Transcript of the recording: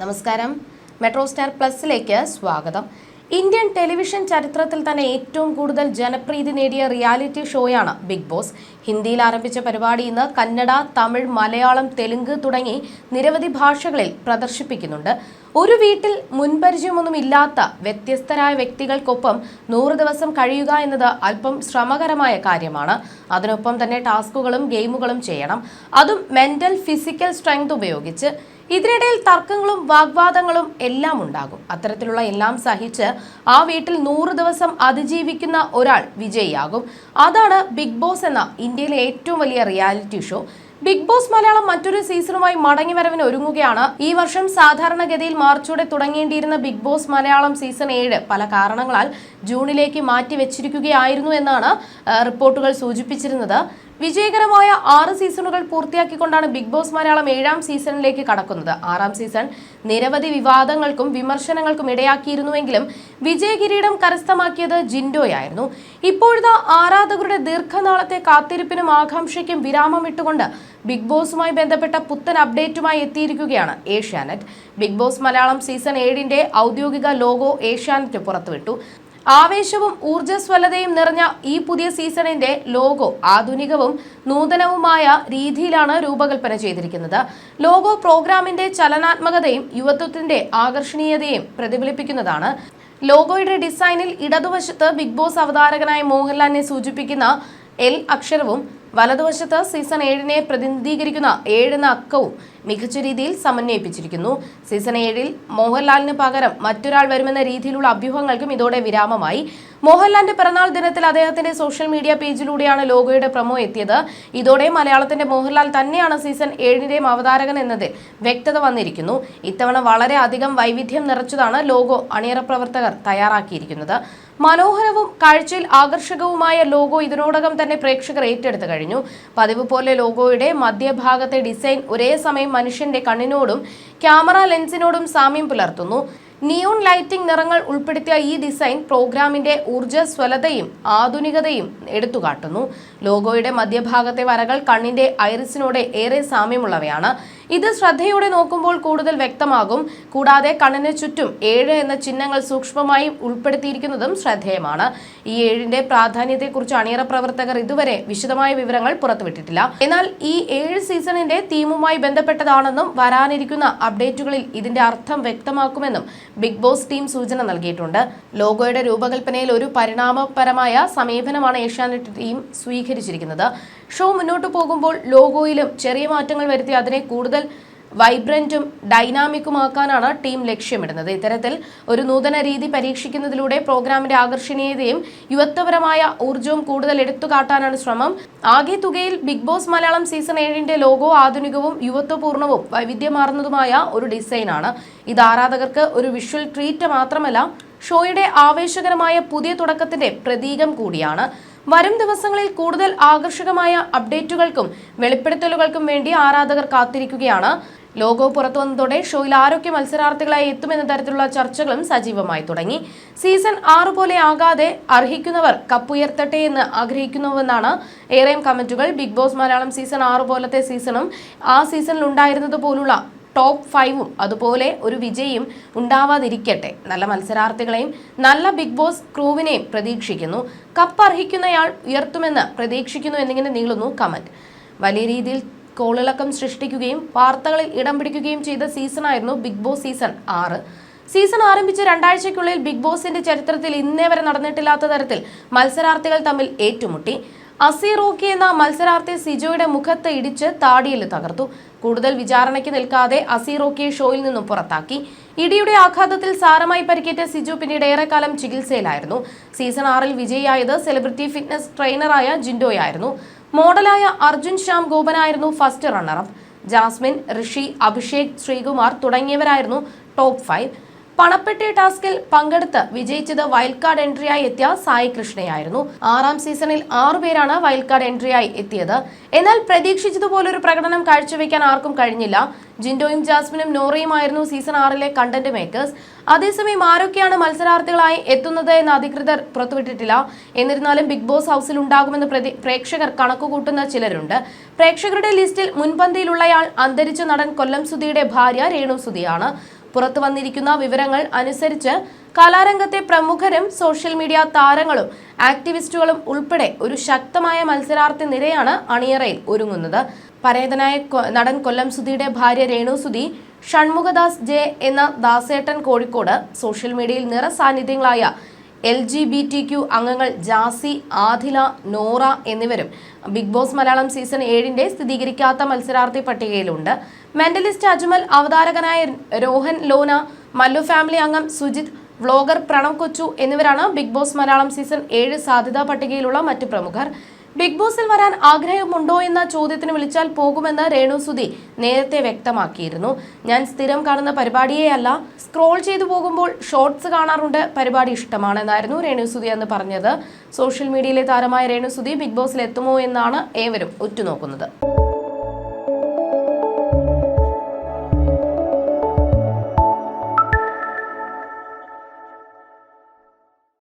നമസ്കാരം. Metro star പ്ലസിലേക്ക് സ്വാഗതം. Indian television ചരിത്രത്തിൽ തന്നെ ഏറ്റവും കൂടുതൽ ജനപ്രീതി നേടിയ റിയാലിറ്റി ഷോയാണ് ബിഗ് ബോസ്. ഹിന്ദിയിൽ ആരംഭിച്ച പരിപാടി ഇന്ന് കന്നഡ തമിഴ് മലയാളം തെലുങ്ക് തുടങ്ങി നിരവധി ഭാഷകളിൽ പ്രദർശിപ്പിക്കുന്നുണ്ട്. ഒരു വീട്ടിൽ മുൻപരിചയമൊന്നും ഇല്ലാത്ത വ്യത്യസ്തരായ വ്യക്തികൾക്കൊപ്പം നൂറ് ദിവസം കഴിയുക എന്നത് അല്പം ശ്രമകരമായ കാര്യമാണ്. അതിനൊപ്പം തന്നെ ടാസ്കുകളും ഗെയിമുകളും ചെയ്യണം. അതും മെന്റൽ ഫിസിക്കൽ സ്ട്രെങ്ത് ഉപയോഗിച്ച് ഇതിനിടയിൽ തർക്കങ്ങളും വാഗ്വാദങ്ങളും എല്ലാം ഉണ്ടാകും. അത്തരത്തിലുള്ള എല്ലാം സഹിച്ച് ആ വീട്ടിൽ നൂറ് ദിവസം അതിജീവിക്കുന്ന ഒരാൾ വിജയിയാകും. അതാണ് ബിഗ് ബോസ് എന്ന ഇന്ത്യയിലെ ഏറ്റവും വലിയ reality show Bigg Boss Malayalam മറ്റൊരു സീസണുമായി മടങ്ങിവരവിന് ഒരുങ്ങുകയാണ്. ഈ വർഷം സാധാരണഗതിയിൽ മാർച്ചോടെ തുടങ്ങേണ്ടിയിരുന്ന ബിഗ് ബോസ് മലയാളം സീസൺ ഏഴ് പല കാരണങ്ങളാൽ ജൂണിലേക്ക് മാറ്റിവെച്ചിരിക്കുകയായിരുന്നു എന്നാണ് റിപ്പോർട്ടുകൾ സൂചിപ്പിച്ചിരുന്നത്. വിജയകരമായ ആറ് സീസണുകൾ പൂർത്തിയാക്കിക്കൊണ്ടാണ് ബിഗ് ബോസ് മലയാളം ഏഴാം സീസണിലേക്ക് കടക്കുന്നത്. ആറാം സീസൺ നിരവധി വിവാദങ്ങൾക്കും വിമർശനങ്ങൾക്കും ഇടയാക്കിയിരുന്നുവെങ്കിലും വിജയകിരീടം കരസ്ഥമാക്കിയത് ജിൻഡോയായിരുന്നു. ഇപ്പോഴത്തെ ആരാധകരുടെ ദീർഘനാളത്തെ കാത്തിരിപ്പിനും ആകാംക്ഷയ്ക്കും വിരാമമിട്ടുകൊണ്ട് ബിഗ് ബോസുമായി ബന്ധപ്പെട്ട പുത്തൻ അപ്ഡേറ്റുമായി എത്തിയിരിക്കുകയാണ് Asianet. Bigg Boss Malayalam season ഏഴിന്റെ ഔദ്യോഗിക ലോഗോ ഏഷ്യാനെറ്റ് പുറത്തുവിട്ടു. ആവേശവും ഊർജസ്വലതയും നിറഞ്ഞ ഈ പുതിയ സീസണിന്റെ ലോഗോ ആധുനികവും നൂതനവുമായ രീതിയിലാണ് രൂപകൽപ്പന ചെയ്തിരിക്കുന്നത്. ലോഗോ പ്രോഗ്രാമിന്റെ ചലനാത്മകതയും യുവത്വത്തിന്റെ ആകർഷണീയതയും പ്രതിഫലിപ്പിക്കുന്നതാണ്. ലോഗോയുടെ ഡിസൈനിൽ ഇടതുവശത്ത് ബിഗ് ബോസ് അവതാരകനായ മോഹൻലാലിനെ സൂചിപ്പിക്കുന്ന എൽ അക്ഷരവും വലതുവശത്ത് സീസൺ ഏഴിനെ പ്രതിനിധീകരിക്കുന്ന ഏഴെന്ന അക്കവും മികച്ച രീതിയിൽ സമന്വയിപ്പിച്ചിരിക്കുന്നു. സീസൺ ഏഴിൽ മോഹൻലാലിന് പകരം മറ്റൊരാൾ വരുമെന്ന രീതിയിലുള്ള അഭ്യൂഹങ്ങൾക്കും ഇതോടെ വിരാമമായി. മോഹൻലാലിന്റെ പിറന്നാൾ ദിനത്തിൽ അദ്ദേഹത്തിന്റെ സോഷ്യൽ മീഡിയ പേജിലൂടെയാണ് ലോഗോയുടെ പ്രമോ എത്തിയത്. ഇതോടെ മലയാളത്തിന്റെ മോഹൻലാൽ തന്നെയാണ് സീസൺ ഏഴിന്റെയും അവതാരകൻ എന്നതിൽ വ്യക്തത വന്നിരിക്കുന്നു. ഇത്തവണ വളരെ അധികം വൈവിധ്യം നിറച്ചതാണ് ലോഗോ അണിയറ പ്രവർത്തകർ തയ്യാറാക്കിയിരിക്കുന്നത്. മനോഹരവും കാഴ്ചയിൽ ആകർഷകവുമായ ലോഗോ ഇതിനോടകം തന്നെ പ്രേക്ഷകർ ഏറ്റെടുത്തു കഴിഞ്ഞു. പതിവ് പോലെ ലോഗോയുടെ മധ്യഭാഗത്തെ ഡിസൈൻ ഒരേ സമയം മനുഷ്യന്റെ കണ്ണിനോടും ക്യാമറ ലെൻസിനോടും സാമ്യം പുലർത്തുന്നു. നിയോൺ ലൈറ്റിംഗ് നിറങ്ങൾ ഉൾപ്പെടുത്തിയ ഈ ഡിസൈൻ പ്രോഗ്രാമിന്റെ ഊർജസ്വലതയും ആധുനികതയും എടുത്തുകാട്ടുന്നു ലോഗോയുടെ മധ്യഭാഗത്തെ വരകൾ കണ്ണിന്റെ ഐറിസിനോട് ഏറെ സാമ്യമുള്ളവയാണ്. ഇത് ശ്രദ്ധയോടെ നോക്കുമ്പോൾ കൂടുതൽ വ്യക്തമാകും. കൂടാതെ കണ്ണിന് ചുറ്റും ഏഴ് എന്ന ചിഹ്നങ്ങൾ സൂക്ഷ്മമായി ഉൾപ്പെടുത്തിയിരിക്കുന്നതും ശ്രദ്ധേയമാണ്. ഈ ഏഴിന്റെ പ്രാധാന്യത്തെക്കുറിച്ച് അണിയറ പ്രവർത്തകർ ഇതുവരെ വിശദമായ വിവരങ്ങൾ പുറത്തുവിട്ടിട്ടില്ല. എന്നാൽ ഈ ഏഴ് സീസണിന്റെ തീമുമായി ബന്ധപ്പെട്ടതാണെന്നും വരാനിരിക്കുന്ന അപ്ഡേറ്റുകളിൽ ഇതിന്റെ അർത്ഥം വ്യക്തമാക്കുമെന്നും ബിഗ് ബോസ് ടീം സൂചന നൽകിയിട്ടുണ്ട്. ലോഗോയുടെ രൂപകൽപ്പനയിൽ ഒരു പരിണാമപരമായ സമീപനമാണ് ഏഷ്യാനെറ്റ് ടീം സ്വീകരിച്ചിരിക്കുന്നത്. ഷോ മുന്നോട്ട് പോകുമ്പോൾ ലോഗോയിലും ചെറിയ മാറ്റങ്ങൾ വരുത്തി അതിനെ കൂടുതൽ വൈബ്രന്റും ഡൈനാമിക്കുമാക്കാനാണ് ടീം ലക്ഷ്യമിടുന്നത്. ഇത്തരത്തിൽ ഒരു നൂതന രീതി പരീക്ഷിക്കുന്നതിലൂടെ പ്രോഗ്രാമിന്റെ ആകർഷണീയതയും യുവത്വപരമായ ഊർജവും കൂടുതൽ എടുത്തുകാട്ടാനാണ് ശ്രമം. ആകെ തുകയിൽ ബിഗ് ബോസ് മലയാളം സീസൺ ഏഴിന്റെ ലോഗോ ആധുനികവും യുവത്വപൂർണവും വൈവിധ്യമാർന്നതുമായ ഒരു ഡിസൈനാണ്. ഇത് ആരാധകർക്ക് ഒരു വിഷ്വൽ ട്രീറ്റ് മാത്രമല്ല ഷോയുടെ ആവേശകരമായ പുതിയ തുടക്കത്തിന്റെ പ്രതീകം കൂടിയാണ്. വരും ദിവസങ്ങളിൽ കൂടുതൽ ആകർഷകമായ അപ്ഡേറ്റുകൾക്കും വെളിപ്പെടുത്തലുകൾക്കും വേണ്ടി ആരാധകർ കാത്തിരിക്കുകയാണ്. ലോഗോ പുറത്തു വന്നതോടെ ഷോയിൽ ആരൊക്കെ മത്സരാർത്ഥികളായി എത്തുമെന്ന തരത്തിലുള്ള ചർച്ചകളും സജീവമായി തുടങ്ങി. സീസൺ ആറ് പോലെ ആകാതെ അർഹിക്കുന്നവർ കപ്പുയർത്തട്ടെ എന്ന് ആഗ്രഹിക്കുന്നുവെന്നാണ് ഏറെയും കമന്റുകൾ. ബിഗ് ബോസ് മലയാളം സീസൺ ആറ് പോലത്തെ സീസണും ആ സീസണിൽ ഉണ്ടായിരുന്നത് പോലുള്ള ടോപ്പ് ഫൈവും അതുപോലെ ഒരു വിജയും ഉണ്ടാവാതിരിക്കട്ടെ. നല്ല മത്സരാർത്ഥികളെയും നല്ല ബിഗ് ബോസ് ക്രൂവിനെയും പ്രതീക്ഷിക്കുന്നു. കപ്പ് അർഹിക്കുന്നയാൾ ഉയർത്തുമെന്ന് പ്രതീക്ഷിക്കുന്നു എന്നിങ്ങനെ നീളുന്നു കമന്റ്. വലിയ രീതിയിൽ കോളിളക്കം സൃഷ്ടിക്കുകയും വാർത്തകളിൽ ഇടം പിടിക്കുകയും ചെയ്ത സീസണായിരുന്നു ബിഗ് ബോസ് സീസൺ ആറ്. സീസൺ ആരംഭിച്ച രണ്ടാഴ്ചയ്ക്കുള്ളിൽ ബിഗ് ബോസിന്റെ ചരിത്രത്തിൽ ഇന്നേ വരെ നടന്നിട്ടില്ലാത്ത തരത്തിൽ മത്സരാർത്ഥികൾ തമ്മിൽ ഏറ്റുമുട്ടി. അസി റോക്കി എന്ന മത്സരാർത്ഥി സിജോയുടെ മുഖത്ത് ഇടിച്ച് താടിയിൽ തകർത്തു. കൂടുതൽ വിചാരണയ്ക്ക് നിൽക്കാതെ അസി റോക്കിയെ ഷോയിൽ നിന്നും പുറത്താക്കി. ഇടിയുടെ ആഘാതത്തിൽ സാരമായി പരിക്കേറ്റ സിജു പിന്നീട് ഏറെക്കാലം ചികിത്സയിലായിരുന്നു. സീസൺ ആറിൽ വിജയിയായത് സെലിബ്രിറ്റി ഫിറ്റ്നസ് ട്രെയിനറായ ജിൻഡോയായിരുന്നു. മോഡലായ Arjun Shyam ഗോപനായിരുന്നു first runner up. Jasmine Rishi Abhishek Sreekumar തുടങ്ങിയവരായിരുന്നു top five. പണപ്പെട്ടി ടാസ്കിൽ പങ്കെടുത്ത് വിജയിച്ചത് വൈൽഡ് കാർഡ് എൻട്രിയായി എത്തിയ സായി കൃഷ്ണയായിരുന്നു. ആറാം സീസണിൽ ആറുപേരാണ് വൈൽഡ് കാർഡ് എൻട്രിയായി എത്തിയത്. എന്നാൽ പ്രതീക്ഷിച്ചതുപോലൊരു പ്രകടനം കാഴ്ചവെക്കാൻ ആർക്കും കഴിഞ്ഞില്ല. ജിൻഡോയും ജാസ്മിനും നോറയുമായിരുന്നു സീസൺ ആറിലെ കണ്ടന്റ് മേക്കേഴ്സ് അതേസമയം ആരൊക്കെയാണ് മത്സരാർത്ഥികളായി എത്തുന്നത് എന്ന് അധികൃതർ പുറത്തുവിട്ടിട്ടില്ല. എന്നിരുന്നാലും ബിഗ് ബോസ് ഹൗസിൽ ഉണ്ടാകുമെന്ന് പ്രതി- പ്രേക്ഷകർ കണക്കുകൂട്ടുന്ന ചിലരുണ്ട്. പ്രേക്ഷകരുടെ ലിസ്റ്റിൽ മുൻപന്തിയിലുള്ളയാൾ അന്തരിച്ച നടൻ കൊല്ലം സുധിയുടെ ഭാര്യ രേണു സുധിയാണ്. പുറത്തു വന്നിരിക്കുന്ന വിവരങ്ങൾ അനുസരിച്ച് കലാരംഗത്തെ പ്രമുഖരും സോഷ്യൽ മീഡിയ താരങ്ങളും ആക്ടിവിസ്റ്റുകളും ഉൾപ്പെടെ ഒരു ശക്തമായ മത്സരാർത്ഥി നിരയാണ് അണിയറയിൽ ഒരുങ്ങുന്നത്. പരേതനായ നടൻ കൊല്ലം സുധിയുടെ ഭാര്യ രേണു സുധി ഷൺമുഖദാസ് ജെ എന്ന ദാസേട്ടൻ കോഴിക്കോട് സോഷ്യൽ മീഡിയയിൽ നിറസാന്നിധ്യങ്ങളായ L G B T Q അംഗങ്ങൾ ജാസി ആദില നോറ എന്നിവരും ബിഗ് ബോസ് മലയാളം സീസൺ ഏഴിന്റെ സ്ഥിരീകരിക്കാത്ത മത്സരാർത്ഥി പട്ടികയിലുണ്ട്. മെന്റലിസ്റ്റ് അജ്മൽ അവതാരകനായ രോഹൻ ലോന മല്ലു ഫാമിലി അംഗം സുജിത് വ്ലോഗർ പ്രണവ് കൊച്ചു എന്നിവരാണ് ബിഗ് ബോസ് മലയാളം സീസൺ ഏഴ് സാധ്യതാ പട്ടികയിലുള്ള മറ്റു പ്രമുഖർ. ബിഗ് ബോസിൽ വരാൻ ആഗ്രഹമുണ്ടോ എന്ന ചോദ്യത്തിന് വിളിച്ചാൽ പോകുമെന്ന് രേണു സുധി നേരത്തെ വ്യക്തമാക്കിയിരുന്നു. ഞാൻ സ്ഥിരം കാണുന്ന പരിപാടിയേ അല്ല സ്ക്രോൾ ചെയ്തു പോകുമ്പോൾ ഷോർട്സ് കാണാറുണ്ട് പരിപാടി ഇഷ്ടമാണ് എന്നായിരുന്നു രേണു സുധി എന്ന് പറഞ്ഞത്. സോഷ്യൽ മീഡിയയിലെ താരമായ രേണു സുധി ബിഗ് ബോസിൽ എത്തുമോ എന്നാണ് ഏവരും ഉറ്റുനോക്കുന്നത്.